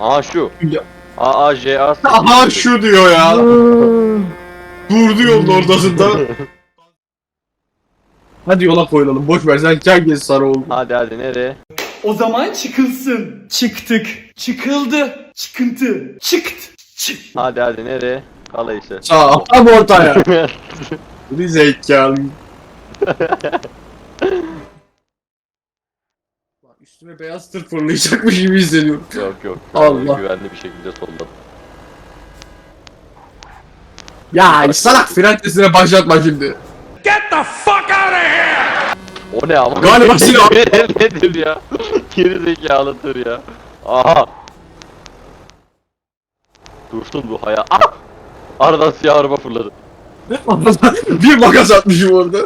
Aha şu. Ya. A A J A S. Aha şu diyor ya. Durdu yolun ortasında. Hadi yola koyulalım. Boş ver sen gel gez sarı oldu. Hadi hadi nereye? O zaman çıkılsın. Çıktık. Çıkıldı. Çıkıntı. Çıkt. Çık. Hadi hadi nereye? Kala işte. Sağ tam ortaya. Zekalı. Üstüme beyaz tır fırlayacakmış gibi hissediyorum. yok yok. Allah. Güvenli bir şekilde solladım. Ya salak fren testine başlatma şimdi. O ne ama? Galiba silah- Nedir ya? Geri zekalı tır ya. Aha. Dursun bu haya. Ah! Aradan siyah araba fırladı. bir makas atmışım orada.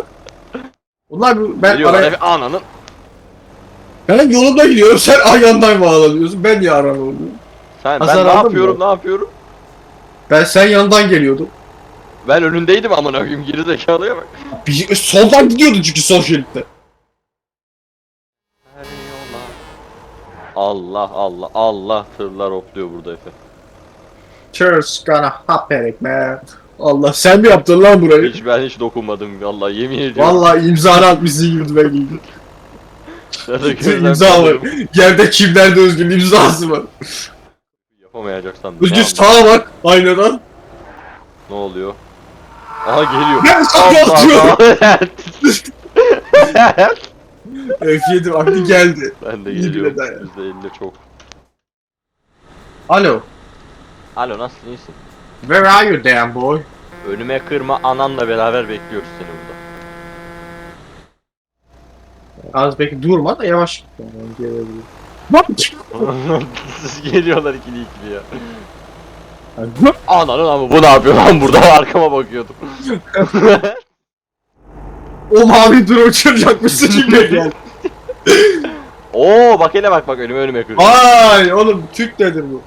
Onlar bu- ben Geliyorlar araya, ananın. Ben yolumda gidiyorum sen ayağından bağlanıyorsun ben niye araba oluyorum? Sen Hasar ben ne aldın yapıyorum ne yapıyorum? Ben sen yandan geliyordum. Ben önündeydim amına koyayım geri zekalıya bak. Bir, soldan gidiyordun çünkü sol şeritte. Allah Allah Allah tırlar hopluyor burada Efe. Cheers gonna happen man. Allah sen mi yaptın lan burayı? Hiç ben hiç dokunmadım vallahi yemin ediyorum. Vallahi imzanı atmışsın gibi ben giydim. İmza var. Yerde kimlerde Özgür'ün imzası var. Yapamayacaksan Özgür sağa bak aynadan. ne oluyor? Aha geliyor. Ben Allah atıyorum. Allah. F7 vakti geldi. ben de İyi geliyorum. bile dayan. %50 çok. Alo. Alo nasılsın iyisin? Where are you damn boy? Önüme kırma ananla beraber bekliyoruz seni burada. Az belki durma da yavaş git. Yani gelebilir. Bak. Geliyorlar ikili ikili ya. Ananın ama bu ne yapıyor lan burada arkama bakıyordum. O mavi dur uçuracakmışsın gel. Oo bak hele bak bak önüme önüme kırıyor. Ay oğlum Türk nedir bu?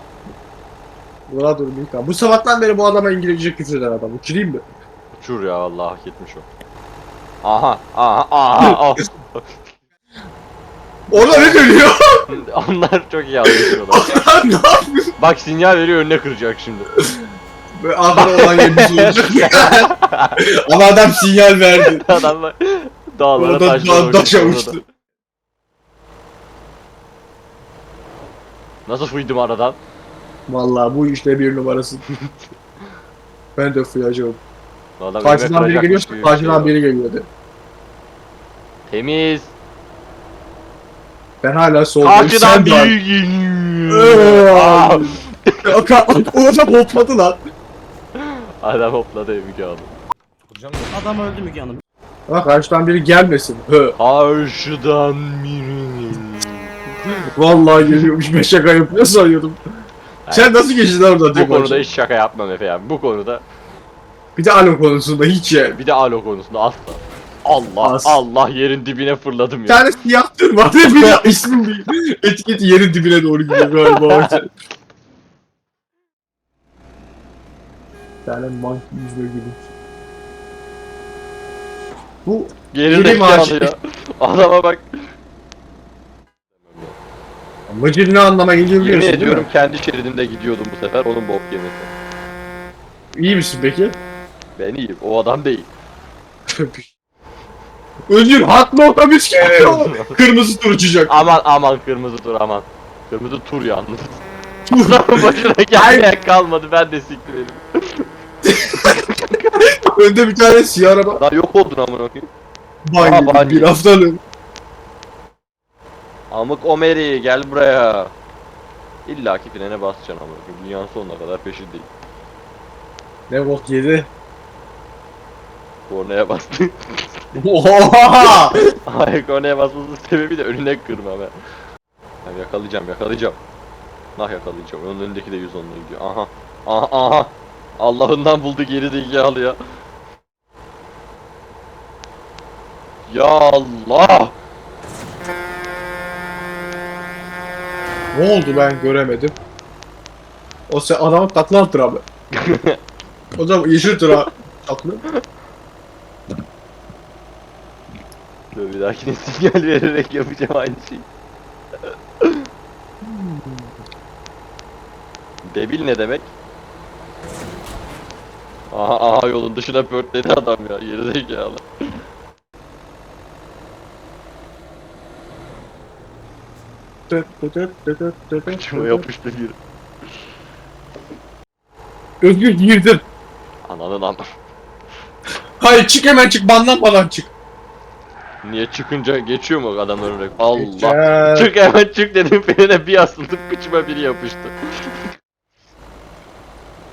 Buna dur Mika. Bu sabahtan beri bu adama İngilizce küfür eden adam. Uçurayım mı? Uçur ya Allah hak etmiş o. Aha aha aha. oh. Orada ne dönüyor? Onlar çok iyi anlaşıyorlar. Lan ne yapıyorsun? Bak sinyal veriyor önüne kıracak şimdi. Böyle ahıra olan yerimiz olacak. Ama adam sinyal verdi. Adamlar dağlara Orada taşlara da, taşa uçtu. orada. Nasıl fıydım aradan? Vallahi bu işte bir numarası. ben de fıyacağım. Karşıdan biri geliyorsa karşıdan şey biri geliyordu. Temiz. Ben hala soldayım. Karşıdan sen biri geliyor. Aa! Aa! Kanka, O adam hopladı lan. Adam hopladı Müge Hanım. Adam öldü Müge Hanım. Bak karşıdan biri gelmesin. Hı. Karşıdan biri Vallahi geliyormuş ben şaka yapıyor sanıyordum. Sen nasıl geçtin orada Bu tek konuda başına? hiç şaka yapmam Efe yani. Bu konuda Bir de alo konusunda hiç ya. bir de alo konusunda asla. Allah As- Allah yerin dibine fırladım Bir ya. tane siyah tır var bir de ismin bir etiketi yerin dibine doğru gidiyor galiba. Bir tane monkey yüzüne gibi. Bu zekalı maaşı- ya. Adama bak. amacın ne anlama geliyor Yemin ediyorum kendi şeridimde gidiyordum bu sefer onun bok yemesi. İyi misin peki? Ben iyiyim o adam değil. Özgür hatlı otobüs geliyor. Kırmızı tur uçacak. Aman aman kırmızı tur aman. Kırmızı tur yalnız. Adamın başına gelmeye kalmadı ben de siktir elim. Önde bir tane siyah araba. Daha yok oldun amına koyayım. Banyo banyo. bir haftalık. Amık Omeri gel buraya. İlla ki frene basacaksın amına koyayım. Dünyanın sonuna kadar peşindeyim. Ne bok yedi. Kornaya bastı. Oha! Hayır kornaya basmasının sebebi de önüne kırma ben. Ben yakalayacağım yakalayacağım. Nah yakalayacağım. Onun önündeki de 110'la gidiyor. Aha. Aha aha. Allah'ından buldu geri zekalı ya. Ya Allah. ne oldu ben göremedim. O sen adamın takla tır abi. o zaman yeşil tıra taklı. Dur bir dahakine sinyal vererek yapacağım aynı şeyi. Debil ne demek? Aha aha yolun dışına pörtledi adam ya. Gerizekalı. Kıçıma yapıştı gir. Özgür girdim. Ananın an. Hayır çık hemen çık banlanmadan çık. Niye çıkınca geçiyor mu adamların renk? Allah. Çık hemen çık dedim frene bir asıldım kıçıma biri yapıştı.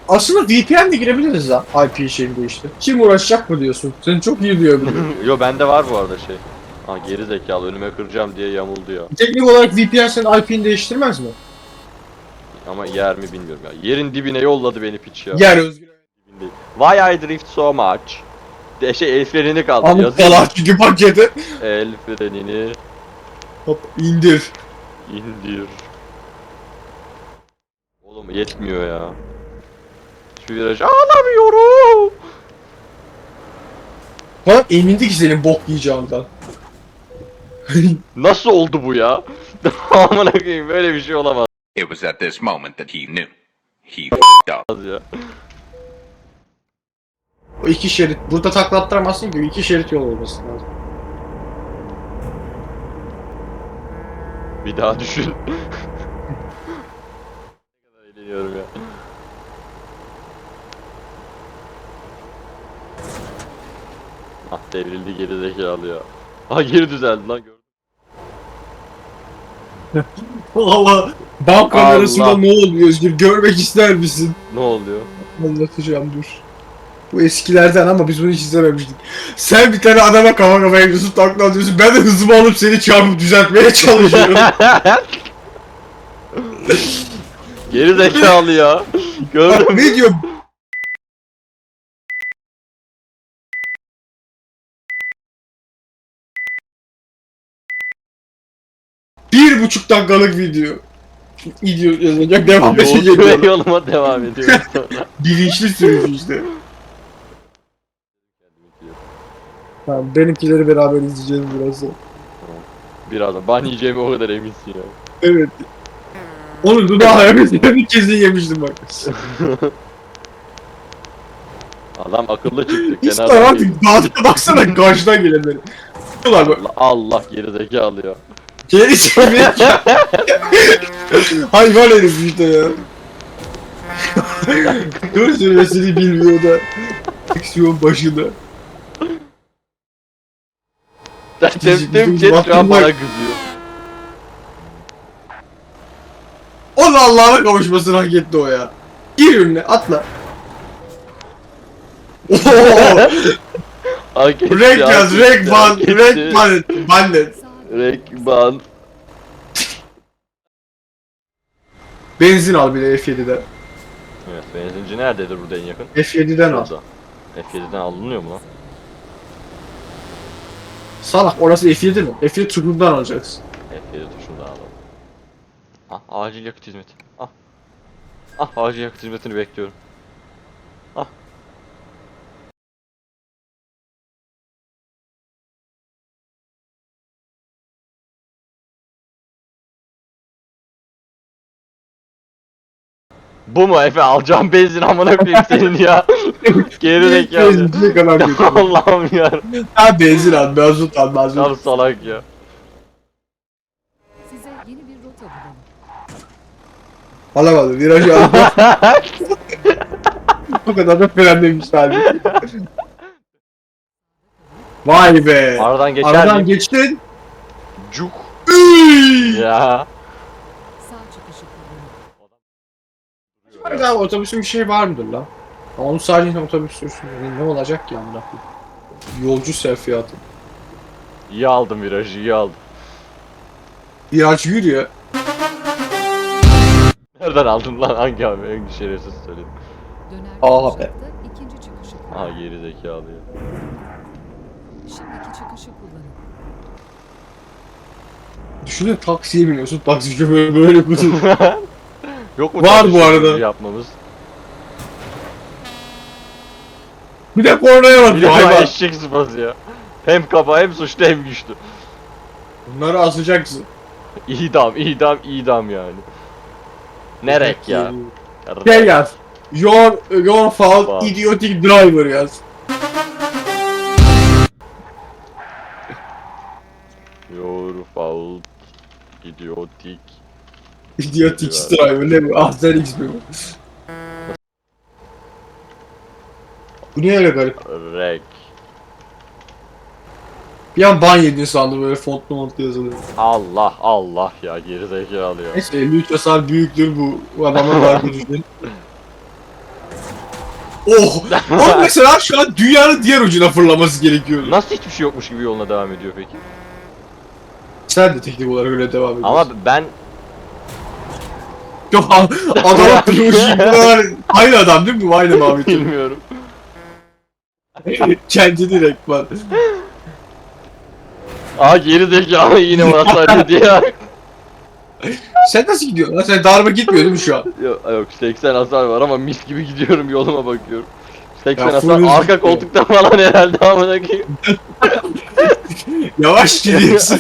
Aslında VPN de girebiliriz lan IP şeyinde işte. Kim uğraşacak mı diyorsun? Sen çok iyi biliyorum. Yo bende var bu arada şey. Ha geri zekalı önüme kıracağım diye yamuldu ya. Teknik olarak VPN senin IP'ni değiştirmez mi? Ama yer mi bilmiyorum ya. Yerin dibine yolladı beni piç ya. Yer Özgür. Why I drift so much? De şey el frenini kaldı Ama yazıyor. falan çünkü paketi. El frenini Hop indir. indir. Oğlum yetmiyor ya. Şu viraj alamıyorum. Bana emindi ki senin bok yiyeceğinden. Nasıl oldu bu ya? Amına koyayım böyle bir şey olamaz It was at this moment that he knew. He f***ed up. ya. O iki şerit. Burada taklattıramazsın ki iki şerit yol olması lazım. Bir daha düşün. ne kadar eğleniyorum ya. Ah devrildi geri zekalı ya. Ah geri düzeldi lan gördüm. Allah. Bank kamerasında Allah. ne oluyor Özgür? Görmek ister misin? Ne oluyor? Anlatacağım dur. Bu eskilerden ama biz bunu hiç izlememiştik. Sen bir tane adama kafa kafaya gidiyorsun takla atıyorsun. Ben de hızımı alıp seni çarpıp düzeltmeye çalışıyorum. geri zekalı ya. Bak Gördüm. ne diyor? Bir buçuk dakikalık video. Video yazacak devam edecek. Yolculuğa yoluma devam ediyorum sonra. Bilinçli sürücü işte. Tamam benimkileri beraber izleyeceğiz birazdan. Birazdan ban yiyeceğime o kadar eminsin ya. Evet. Onun dudağı evet kesin yemiştim bak. Adam akıllı çıktı Hiç kenardan var değil. artık dağda baksana karşıdan gelenleri. Ulan bak Allah, Allah geri zekalı ya. geri çevir. Hayvan herif işte ya. Dur sürmesini bilmiyor da. Aksiyon başında. Şu an vatandaş- bana kızıyor. Onun Allah'ına kavuşmasını hak etti o ya. Gir önüne atla. Ooo! Hak etti, Renk hak yaz, etti, ban, hak etti. renk ban, bannet. Renk ban. Benzin al bir de F7'den. Evet benzinci nerededir burada en yakın? F7'den al. Burada. F7'den alınıyor mu lan? Salak orası F7 mi? F7 tutundan alacaksın. F7 tuşunu da alalım. Ah acil yakıt hizmeti. Ah. Ah acil yakıt hizmetini bekliyorum. Ah. Bu mu Efe alacağım benzin amına koyayım senin ya. Geri zekalı. Kadar. Allah'ım ya. Ha benzin al, mazot al, mazot. Tam salak ya. Size yeni bir rota bulalım. Alamadım, virajı aldım. Bu kadar da frenlemiş halbuki. Vay be. Aradan geçer Aradan miyim? geçtin. Cuk. Üy! Ya. Sağ çıkışı Var ya otobüsün bir şey var mıdır lan? Onu sadece otobüs sürsün. Yani ne olacak ki amına? Yolcu sevfiyatı. İyi aldım virajı iyi aldım. Viraj yürüyor. Nereden aldın lan hangi abi en şerefsiz söyledim. Aa be. Aha geri zekalı ya. Şimdiki çıkışı kullanın. Düşünün taksiye biniyorsun. Taksi şoförü böyle kutu. Yok mu? Var bu arada. Yapmamız. bir de kornaya Bir bakıyor de hayvan. eşek sıpası ya. Hem kaba hem suçlu hem güçlü. Bunları asacaksın. İdam, idam, idam yani. Ne renk ya? Şey yaz. Your, your fault Fault. idiotic driver yaz. Your fault. Idiotic driver ne bu? Ahsen X mi bu? Bu niye öyle garip? Rek. Bir an ban yedin sandım böyle fontlu montlu yazılıyor. Allah Allah ya gerizekalı ya. Neyse 53 hasar büyüktür bu, bu adamın var düşünün. Oh! O mesela şu an dünyanın diğer ucuna fırlaması gerekiyordu. Nasıl hiçbir şey yokmuş gibi yoluna devam ediyor peki? Sen de teknik olarak öyle devam ediyorsun. Ama ben Yok kırmızı bunlar aynı adam değil mi? Aynı Mahmut. bilmiyorum. Kendi direkt var. Aa gerizekalı yine bana sarıyordu ya. Sen nasıl gidiyorsun lan? Sen darbe gitmiyor değil mi şu an? yok, yok 80 hasar var ama mis gibi gidiyorum yoluma bakıyorum. 80 Ya, hasar full arka koltukta falan herhalde amına koyayım. Yavaş gidiyorsun.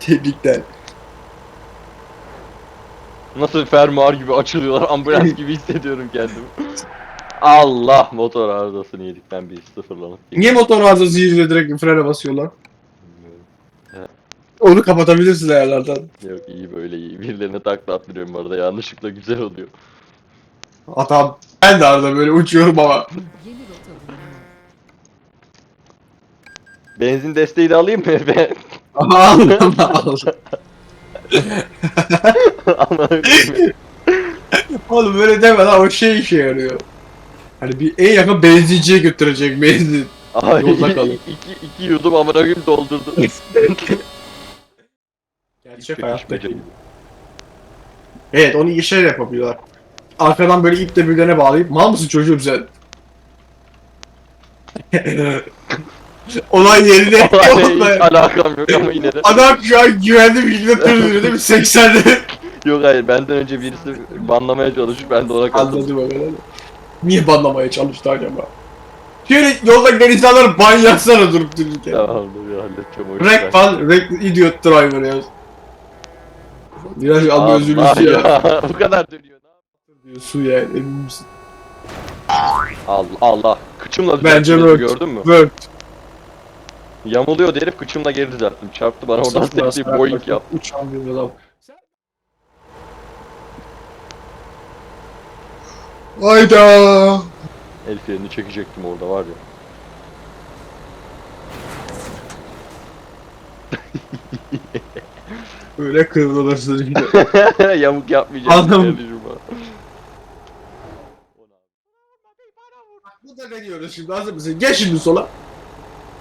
Tebrikler. Nasıl fermuar gibi açılıyorlar ambulans gibi hissediyorum kendimi. Allah motor arızasını yedik ben bir sıfırlanıp. Niye motor arızası yüzüne direkt frene basıyorlar? Onu kapatabilirsin ayarlardan. Yok iyi böyle iyi. Birilerine takla attırıyorum bu arada yanlışlıkla güzel oluyor. Adam ben de arada böyle uçuyorum ama. Benzin desteği de alayım mı ben? Allah Allah. Anladım. Oğlum böyle deme lan o şey işe yarıyor. Hani bir en yakın benzinciye götürecek benzin. Ay, Yolda kalın. iki, iki yudum amına koyayım doldurdum. Gerçek hayattaki. Evet onu işe yapabiliyorlar. Arkadan böyle iple birbirlerine bağlayıp mal mısın çocuğum sen? Olay yerine Olay olay. alakam yok ama yine de. Adam şu an güvenli bir şekilde tırlıyor değil mi? 80'de. Yok hayır benden önce birisi banlamaya çalışıp ben de ona katıldım. Anladım öyle. Niye banlamaya çalıştı acaba? Şöyle yolda giden insanları ban yazsana durup dururken. Tamamdır ya halledeceğim o işi. Rek ban, rek idiot driver yaz. Biraz ama Allah üzülürsün ya. ya. Bu kadar dönüyor. Diyorsun yani emin misin? Allah Allah. Kıçımla Bence düzelttim gördün mü? Word. Yamuluyor herif kıçımla geri düzelttim. Çarptı bana oradan hasar boing yap. Uçan bir adam. Hayda. El frenini çekecektim orada var ya. Öyle kırılırsın şimdi. Yamuk yapmayacağım. Adam- bana. Bu da deniyoruz şimdi hazır mısın? Gel şimdi sola.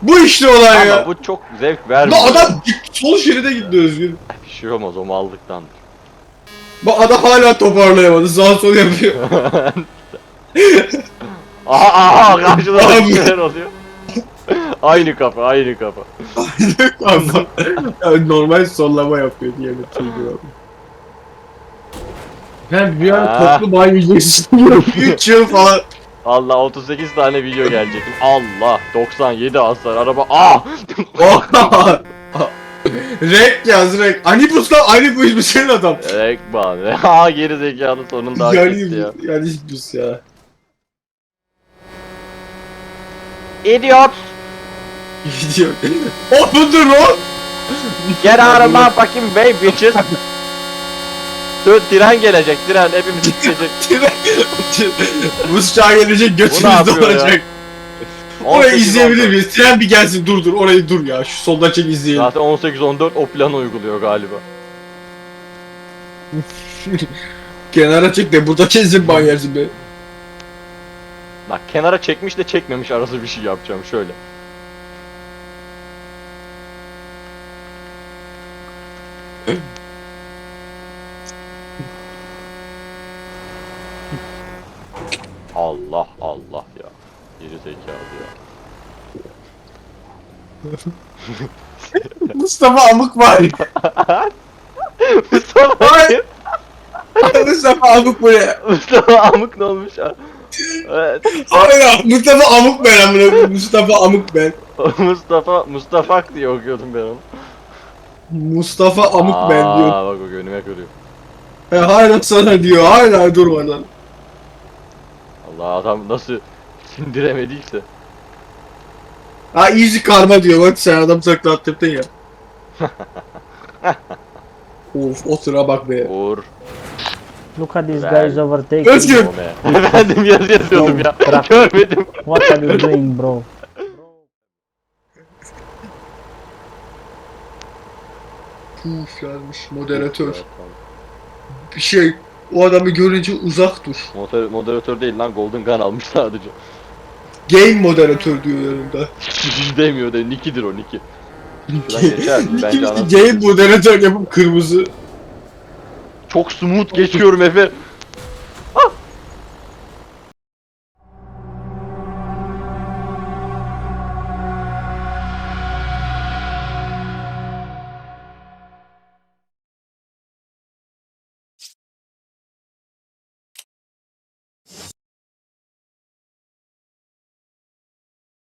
Bu işte olay Ama ya. bu çok zevk Lan vermiyor. adam sol şeride gitti Özgür. Bir şey olmaz o mallıktandır. Bu adam hala toparlayamadı. Sağ sol yapıyor. Aha aha karşıda bir şeyler oluyor. aynı kafa aynı kafa. Ama yani normal sollama yapıyor diye bir şey gibi. Ben bir an Ah. toplu banyo yiyeceksin. 3 yıl falan. Allah 38 tane video gelecek. Allah 97 hasar araba. Ah! Rek yaz rek. Anipus lan Anipus bir senin adam. Ekban. Ha geri zekalı sonunda hak etti ya. Yani yani Anipus ya. Idiot! Gidiyor. O budur o. Get out of my fucking way bitches! Dur tren gelecek tren hepimiz gidecek. Buz çağı gelecek götümüzde yapıyor ya? Orayı 18, izleyebilir 14. miyiz? Tren bir gelsin dur dur orayı dur ya. Şu soldan çek izleyelim. Zaten 18-14 o planı uyguluyor galiba. Kenara çek de burada kesin ban yersin be. Bak kenara çekmiş de çekmemiş arası bir şey yapacağım şöyle. Allah Allah ya. Geri zekalı ya. Mustafa Amık var. Mustafa Ay. Mustafa Amık bu ne? Mustafa amık ne olmuş ha? Evet. Hayır Mustafa Amık ben amına koyayım. Mustafa Amık ben. Mustafa Mustafak diye okuyordum ben onu. Mustafa Amık ben diyor. Aa bak o önüme kırıyor. He hala sana diyor hala durmadan. Allah adam nasıl sindiremediyse. Ha easy karma diyor bak sen adam takla attırdın ya. of o sıra bak be. Uğur. Look at these guys overtaking. Özgür. Efendim yaz yazıyordum ya. Görmedim. What are you doing bro? Puf yazmış moderatör. Bir şey o adamı görünce uzak dur. Moder moderatör değil lan Golden Gun almış sadece. Game moderatör diyor yanımda. Demiyor da Nicky'dir o Nicky. Şuradan geçer? Bence anasını- game moderatör yapıp kırmızı. Çok smooth geçiyorum Efe.